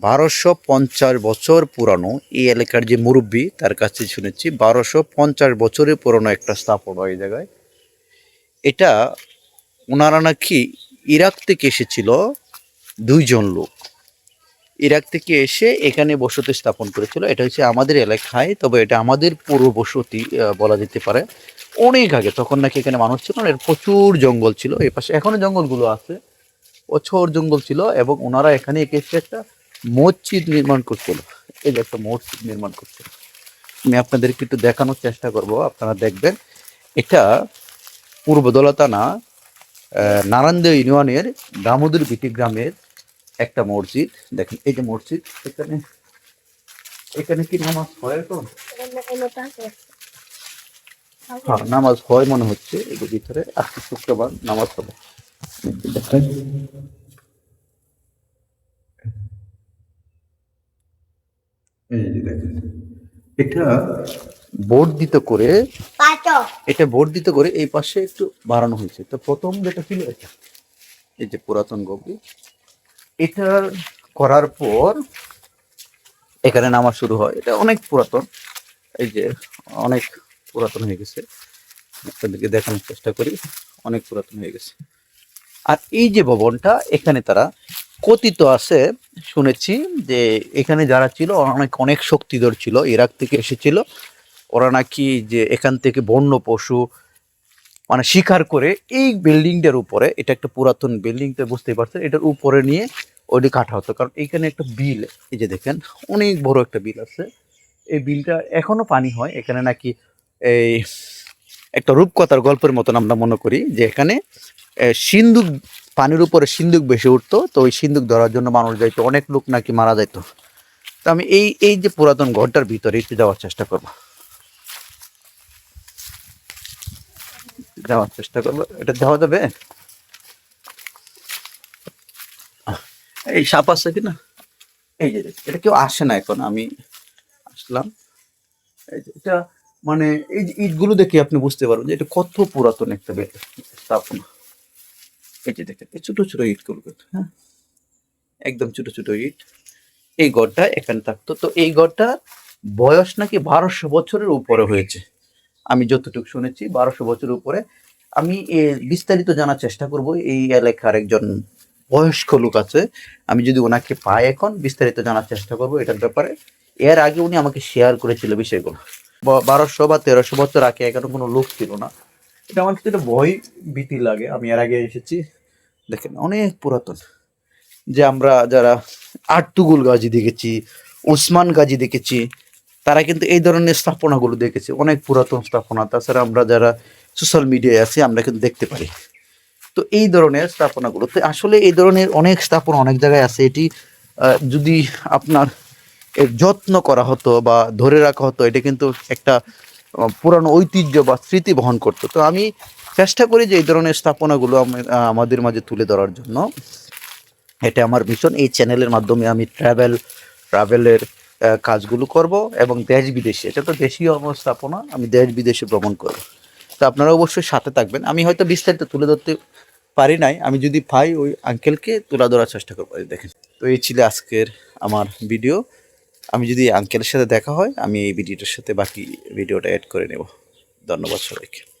বারোশো পঞ্চাশ বছর পুরানো এই এলাকার যে মুরব্বী, তার কাছে শুনেছি বারোশো পঞ্চাশ বছরের পুরনো একটা স্থাপনা এই জায়গায়। এটা ওনারা নাকি ইরাক থেকে এসেছিল, দুইজন লোক। ইরাক থেকে এসে এখানে বসতি স্থাপন করেছিল। এটা হচ্ছে আমাদের এলাকায়, তবে এটা আমাদের পূর্ব বসতি বলা যেতে পারে। অনেক আগে, তখন নাকি এখানে মানুষ ছিল না, এর প্রচুর জঙ্গল ছিল। এই পাশে এখনও জঙ্গলগুলো আছে। প্রচুর জঙ্গল ছিল এবং ওনারা এখানে এসে একটা মসজিদ নির্মাণ করছিল এই যে একটা মসজিদ নির্মাণ করছিল আমি আপনাদেরকে একটু দেখানোর চেষ্টা করব, আপনারা দেখবেন। এটা পূর্ব দলাতানা নারায়ণদ ইউনিয়নের দামোদর বিটি গ্রামের একটা মসজিদ। দেখেন, এই যে মসজিদ, এখানে এখানে কি নামাজ হয় এখন? হ্যাঁ নামাজ হয় মনে হচ্ছে, এর ভিতরে আজকে শুক্রবার নামাজ হবে। দেখেন। এই যে দেখেন। এটা বর্ধিত করে এটা বর্ধিত করে এই পাশে একটু বাড়ানো হয়েছে। তো প্রথম যেটা ছিল এটা এই যে পুরাতন গবি এটা করার পর এখানে নামা শুরু হয়। এটা অনেক পুরাতন এই যে অনেক পুরাতন হয়ে গেছে। আপনাদেরকে দেখানোর চেষ্টা করি অনেক পুরাতন হয়ে গেছে। আর এই যে ভবনটা এখানে তারা কথিত আছে শুনেছি যে এখানে যারা ছিল, ওরা অনেক অনেক শক্তিধর ছিল। ইরাক থেকে এসেছিল। ওরা নাকি যে এখান থেকে বন্য পশু মানে শিকার করে এই বিল্ডিংটার উপরে, এটা একটা পুরাতন বিল্ডিংটা বুঝতেই পারছেন, এটার উপরে নিয়ে ওটি কাটা হতো। কারণ এখানে একটা বিল, এই যে দেখেন, অনেক বড় একটা বিল আছে। এই বিলটা এখনও পানি হয়। এখানে নাকি এই একটা রূপকথার গল্পের মতন আমরা মনে করি যে এখানে সিন্দুক পানির উপরে সিন্দুক বেশি উঠতো, তো ওই সিন্দুক ধরার জন্য মানুষ যাইতো, অনেক লোক নাকি মারা যাইতো। তো আমি এই এই যে পুরাতন ঘরটার ভিতরে একটু যাওয়ার চেষ্টা করব। যাওয়ার চেষ্টা করব। এটা যাওয়া যাবে? এই সাপ আছে কি না? এই যে, এটা কেউ আসে না এখন, আমি আসলাম। এটা মানে এই যে ইটগুলো দেখে আপনি বুঝতে পারবেন যে এটা কত পুরাতন একটা স্থাপনা। এই যে দেখেন এই ছোট ছোট ইটগুলো কিন্তু, হ্যাঁ। একদম ছোটো ছোটো ইট। এই ঘরটা এখানে থাকতো। তো এই ঘরটা বয়স নাকি বারোশো বছরের উপরে হয়েছে। আমি যতটুকু শুনেছি বারোশো বছরের উপরে। আমি এ বিস্তারিত জানার চেষ্টা করব। এই এলাকার একজন বয়স্ক লোক আছে। আমি যদি ওনাকে পাই এখন বিস্তারিত জানার চেষ্টা করব এটার ব্যাপারে। এর আগে উনি আমাকে শেয়ার করেছিল বিষয়গুলো। বারোশো বা তেরোশো বছর আগে এখানে কোনো লোক ছিল না। এটা আমার কাছে একটা ভয় ভীতি লাগে। আমি এর আগে এসেছি। দেখেন, অনেক পুরাতন। যে আমরা যারা আর্তুগুল গাজী দেখেছি, ওসমান গাজী দেখেছি, তারা কিন্তু এই ধরনের স্থাপনাগুলো দেখেছে। অনেক পুরাতন স্থাপনা। তাছাড়া আমরা যারা সোশ্যাল মিডিয়ায় আছি, আমরা কিন্তু দেখতে পারি। তো এই ধরনের স্থাপনাগুলো তো আসলে এই ধরনের অনেক স্থাপনা অনেক জায়গায় আছে। এটি যদি আপনার যত্ন করা হতো বা ধরে রাখা হতো, এটা কিন্তু একটা পুরানো ঐতিহ্য বা স্মৃতি বহন করতো। তো আমি চেষ্টা করি যে এই ধরনের স্থাপনাগুলো আমাদের মাঝে তুলে ধরার জন্য। এটা আমার মিশন এই চ্যানেলের মাধ্যমে আমি ট্রাভেল ট্রাভেলের কাজগুলো করব এবং দেশ বিদেশে, এটা তো দেশীয় আমার স্থাপনা, আমি দেশ বিদেশে ভ্রমণ করব। তো আপনারা অবশ্যই সাথে থাকবেন। আমি হয়তো বিস্তারিত তুলে ধরতে পারি নাই, আমি যদি পাই ওই আঙ্কেলকে তুলে ধরার চেষ্টা করব। দেখেন, তো এই ছিল আজকের আমার ভিডিও আমি যদি আঙ্কেলের সাথে দেখা হয়, আমি এই ভিডিওটার সাথে বাকি ভিডিওটা অ্যাড করে নেব। ধন্যবাদ সবাইকে।